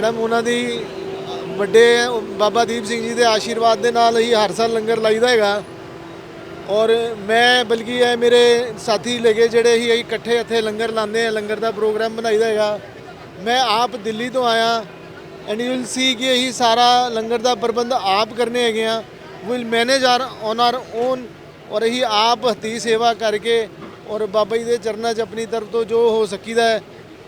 Madam, ਉਹਨਾਂ ਦੀ ਵੱਡੇ ਬਾਬਾ ਦੀਪ ਸਿੰਘ ਜੀ ਦੇ ਆਸ਼ੀਰਵਾਦ ਦੇ ਨਾਲ ਹੀ ਹਰ ਸਾਲ ਲੰਗਰ ਲਾਈਦਾ ਹੈਗਾ। ਔਰ ਮੈਂ, ਬਲਕਿ ਇਹ ਮੇਰੇ ਸਾਥੀ ਲਗੇ ਜਿਹੜੇ ਹੀ ਅਸੀਂ ਇਕੱਠੇ ਇੱਥੇ ਲੰਗਰ ਲਾਉਂਦੇ ਆ ਲੰਗਰ ਦਾ ਪ੍ਰੋਗਰਾਮ ਬਣਾਈਦਾ ਹੈਗਾ। ਮੈਂ ਆਪ ਦਿੱਲੀ ਤੋਂ ਆਇਆ। ਐਂਡ ਯੂ ਵਿਲ ਸੀ ਕਿ ਇਹੀ ਸਾਰਾ ਲੰਗਰ ਦਾ ਪ੍ਰਬੰਧ ਆਪ ਕਰਨੇ ਹੈਗੇ ਆ will manage are on our own ਔਰ ਇਹੀ ਆਪ ਹੱਥੀਂ ਸੇਵਾ ਕਰਕੇ ਔਰ ਬਾਬਾ ਜੀ ਦੇ ਚਰਨਾਂ 'ਚ ਆਪਣੀ ਤਰਫ ਤੋਂ ਜੋ ਹੋ ਸਕੀਦਾ ਹੈ,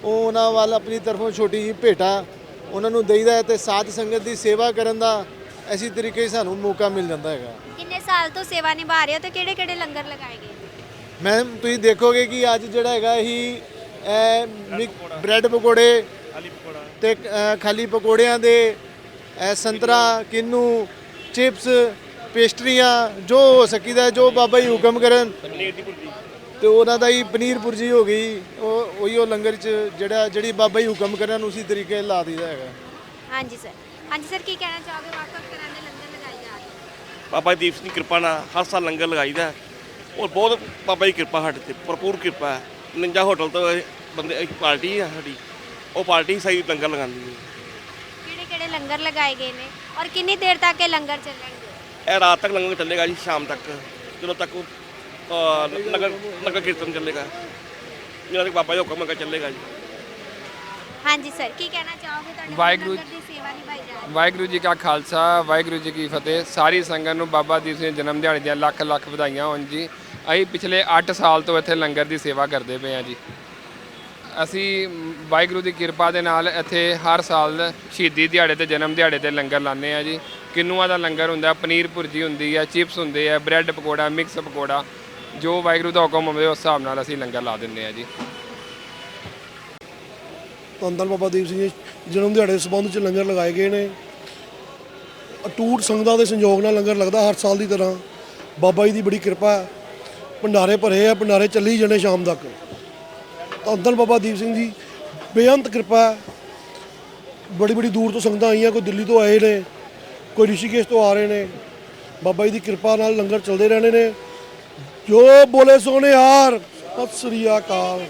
ਉਹ ਉਹਨਾਂ ਵੱਲ ਆਪਣੀ ਤਰਫੋਂ ਛੋਟੀ ਜਿਹੀ ਭੇਟਾ ਉਹਨਾਂ ਨੂੰ ਦੇਈਦਾ ਹੈ ਤੇ ਸਾਧ ਸੰਗਤ ਦੀ ਸੇਵਾ ਕਰਨ ਦਾ ਐਸੀ ਤਰੀਕੇ ਸਾਨੂੰ ਮੌਕਾ ਮਿਲ ਜਾਂਦਾ ਹੈਗਾ। ਕਿੰਨੇ ਸਾਲ ਤੋਂ ਸੇਵਾ ਨਿਭਾ ਰਹੇ ਹੋ ਤੇ ਕਿਹੜੇ ਕਿਹੜੇ ਲੰਗਰ ਲਗਾਏ ਗਏ? ਮੈਮ ਤੁਸੀਂ ਦੇਖੋਗੇ ਕਿ ਅੱਜ ਜਿਹੜਾ ਹੈਗਾ ਹੀ ਬ੍ਰੈਡ ਪਕੌੜੇ ਤੇ ਅ, ਖਾਲੀ ਪਕੌੜਿਆਂ ਦੇ ਇਹ ਸੰਤਰਾ ਕਿੰਨੂ ਚਿਪਸ ਪੇਸਟਰੀਆਂ ਜੋ ਹੋ ਸਕੀਦਾ ਜੋ ਬਾਬਾ ਜੀ ਹੁਕਮ ਕਰਨ। ਤੇ ਉਹਨਾਂ ਦਾ ਹੀ ਪਨੀਰ ਪੁਰਜੀ ਹੋ ਗਈ ਉਹ ਉਹੀ ਉਹ ਲੰਗਰ ਚ ਜਿਹੜਾ ਜਿਹੜੀ ਬਾਬਾ ਜੀ ਹੁਕਮ ਕਰਨ ਉਸੇ ਤਰੀਕੇ ਲਾ ਦਈਦਾ ਹੈਗਾ। ਹਾਂਜੀ ਸਰ। ਹਾਂਜੀ ਸਰ ਕੀ ਕਹਿਣਾ ਚਾਹੋਗੇ? ਤਰ੍ਹਾਂ ਦੇ ਲੰਗਰ ਲਗਾਏ ਜਾ ਰਹੇ ਬਾਬਾ ਦੀਪ ਸਿੰਘ ਦੀ ਕਿਰਪਾ ਨਾਲ ਹਰ ਸਾਲ ਲੰਗਰ ਲਗਾਈਦਾ ਹੈ। ਔਰ ਬਹੁਤ ਬਾਬਾ ਦੀ ਕਿਰਪਾ ਸਾਡੇ ਤੇ ਭਰਪੂਰ ਕਿਰਪਾ ਹੈ। ਨਿੰਜਾ ਹੋਟਲ ਤੋਂ ਇਹ ਬੰਦੇ ਇੱਕ ਪਾਰਟੀ ਹੈ ਸਾਡੀ ਉਹ ਪਾਰਟੀ ਸਹੀ ਲੰਗਰ ਲਗਾਉਂਦੀ ਹੈ। ਕਿਹੜੇ ਕਿਹੜੇ ਲੰਗਰ ਲਗਾਏ ਗਏ ਨੇ? ਔਰ ਕਿੰਨੀ ਦੇਰ ਤੱਕ ਇਹ ਲੰਗਰ ਚੱਲਣਗੇ? ਇਹ ਰਾਤ ਤੱਕ ਲੰਗਰ ਚੱਲੇਗਾ ਜੀ ਸ਼ਾਮ ਤੱਕ। ਜਦੋਂ ਤੱਕ ਉਹ, ਅਹ, ਨਗਰ ਨਗਰ ਕੀਰਤਨ ਚੱਲੇਗਾ। ਜਦੋਂ ਤੱਕ ਬਾਬਾ ਜੀ ਹੁਕਮ ਕਰ ਚੱਲੇਗਾ ਜੀ। ਹਾਂਜੀ ਸਰ ਕੀ ਕਹਿਣਾ ਚਾਹੋਗੇ ਤੁਹਾਡੇ ਵਾਹਿਗੁਰੂ- ਲੰਗਰ ਦੀ ਸੇਵਾ ਨਿਭਾਈ ਜਾ ਰਹੀ ਵਾਹਿਗੁਰੂ ਜੀ ਕਾ ਖਾਲਸਾ ਵਾਹਿਗੁਰੂ ਜੀ ਕੀ ਫਤਿਹ। ਸਾਰੀ ਸੰਗਤ ਨੂੰ ਬਾਬਾ ਦੀਪ ਸਿੰਘ ਜਨਮ ਦਿਹਾੜੇ ਦੀਆਂ ਲੱਖ ਲੱਖ ਵਧਾਈਆਂ ਹੋਣ ਜੀ। ਅਸੀਂ ਪਿਛਲੇ 8 ਸਾਲ ਤੋਂ ਇੱਥੇ ਲੰਗਰ ਦੀ ਸੇਵਾ ਕਰਦੇ ਪਏ ਹਾਂ ਜੀ। ਅਸੀਂ ਮ, ਵਾਹਿਗੁਰੂ ਦੀ ਕਿਰਪਾ ਦੇ ਨਾਲ ਇੱਥੇ ਹਰ ਸਾਲ ਸ਼ਹੀਦੀ ਦਿਹਾੜੇ ਤੇ ਜਨਮ ਦਿਹਾੜੇ ਤੇ ਲੰਗਰ ਲਾਉਂਦੇ ਆ ਜੀ। ਕਿੰਨੂਆਂ ਦਾ ਲੰਗਰ ਹੁੰਦਾ ਪਨੀਰ ਭੁਰਜੀ ਹੁੰਦੀ ਹੈ ਚਿਪਸ ਹੁੰਦੇ ਆ ਬ੍ਰੈਡ ਪਕੌੜਾ ਮਿਕਸ ਪਕੌੜਾ। ਜੋ ਵਾਹਿਗੁਰੂ ਦਾ ਹੁਕਮ ਹੋਵੇ, ਉਸ ਹਿਸਾਬ ਨਾਲ ਅਸੀਂ ਲੰਗਰ ਲਾ ਦਿੰਦੇ ਆ ਜੀ। ਧੰਨ ਬਾਬਾ ਦੀਪ ਸਿੰਘ ਜੀ ਜਨਮ ਦਿਹਾੜੇ ਦੇ ਸੰਬੰਧ ਚ ਲੰਗਰ ਲਗਾਏ ਗਏ ਨੇ। ਅਟੂਟ ਸੰਗਤਾਂ ਦੇ ਸੰਯੋਗ ਨਾਲ ਲੰਗਰ ਲੱਗਦਾ ਹਰ ਸਾਲ ਦੀ ਤਰ੍ਹਾਂ। ਬਾਬਾ ਜੀ ਦੀ ਬੜੀ ਕਿਰਪਾ ਹੈ। ਭੰਡਾਰੇ ਭਰੇ ਆ, ਭੰਡਾਰੇ ਚੱਲੀ ਜਾਣੇ ਸ਼ਾਮ ਤੱਕ। ਧੰਨ ਬਾਬਾ ਦੀਪ ਸਿੰਘ ਜੀ, ਬੇਅੰਤ ਕਿਰਪਾ ਹੈ। ਬੜੀ ਬੜੀ ਦੂਰ ਤੋਂ ਸੰਗਤਾਂ ਆਈਆਂ, ਕੋਈ ਦਿੱਲੀ ਤੋਂ ਆਏ ਨੇ, ਕੋਈ ਰਿਸ਼ੀਕੇਸ਼ ਤੋਂ ਆ ਰਹੇ ਨੇ। ਬਾਬਾ ਜੀ ਦੀ ਕਿਰਪਾ ਨਾਲ ਲੰਗਰ ਚੱਲਦੇ ਰਹਿਣੇ ਨੇ। ਜੋ ਬੋਲੇ ਸੋਨੇ ਯਾਰ ਸਤਿ ਸ੍ਰੀ ਅਕਾਲ।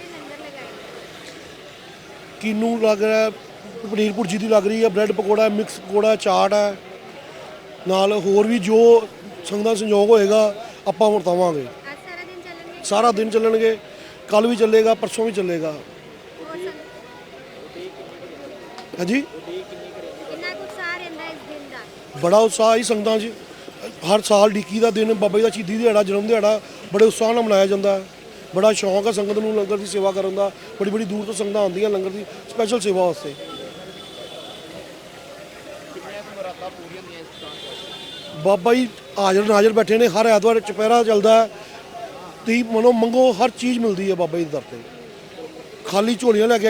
ਕੀਨੂ ਲੱਗ ਰਿਹਾ ਪਨੀਰ ਭੁਰਜੀ ਦੀ ਲੱਗ ਰਹੀ ਹੈ ਬ੍ਰੈਡ ਪਕੌੜਾ ਮਿਕਸ ਪਕੌੜਾ ਚਾਟ ਹੈ। ਨਾਲ ਹੋਰ ਵੀ ਜੋ ਸੰਗਤਾਂ ਸੰਯੋਗ ਹੋਏਗਾ ਆਪਾਂ ਵਰਤਾਵਾਂਗੇ ਸਾਰਾ ਦਿਨ ਚੱਲਣਗੇ? ਕੱਲ ਵੀ ਚੱਲੇਗਾ ਪਰਸੋਂ ਵੀ ਚੱਲੇਗਾ। ਹੋਰ ਹਾਂਜੀ? ਬੜਾ ਉਤਸ਼ਾਹ ਹੀ ਸੰਗਤਾਂ 'ਚ। ਹਰ ਸਾਲ ਡਿੱਕੀ ਦਾ ਦਿਨ ਬਾਬਾ ਜੀ ਦਾ ਸ਼ਹੀਦੀ ਦਿਹਾੜਾ, ਜਨਮ ਦਿਹਾੜਾ, ਬੜੇ ਉਤਸ਼ਾਹ ਨਾਲ ਮਨਾਇਆ ਜਾਂਦਾ ਹੈ। ਬੜਾ ਸ਼ੌਂਕ ਹੈ ਸੰਗਤ ਨੂੰ ਲੰਗਰ ਦੀ ਸੇਵਾ ਕਰਨ ਦਾ, ਬੜੀ ਬੜੀ ਦੂਰ ਤੋਂ ਸੰਗਤਾਂ ਆਉਂਦੀਆਂ ਲੰਗਰ ਦੀ ਸਪੈਸ਼ਲ ਸੇਵਾ ਵਾਸਤੇ। ਬਾਬਾ ਜੀ ਹਾਜ਼ਰ ਨਾਜ਼ਰ ਬੈਠੇ ਨੇ, ਹਰ ਐਤਵਾਰ ਚੁਪਹਿਰਾ ਚੱਲਦਾ ਹੈ। ਤੁਸੀਂ ਮਨੋ ਮੰਗੋ ਹਰ ਚੀਜ਼ ਮਿਲਦੀ ਹੈ ਬਾਬਾ ਜੀ ਦੇ ਦਰ ਤੇ। ਖਾਲੀ ਝੋਲੀਆਂ ਲੈ ਕੇ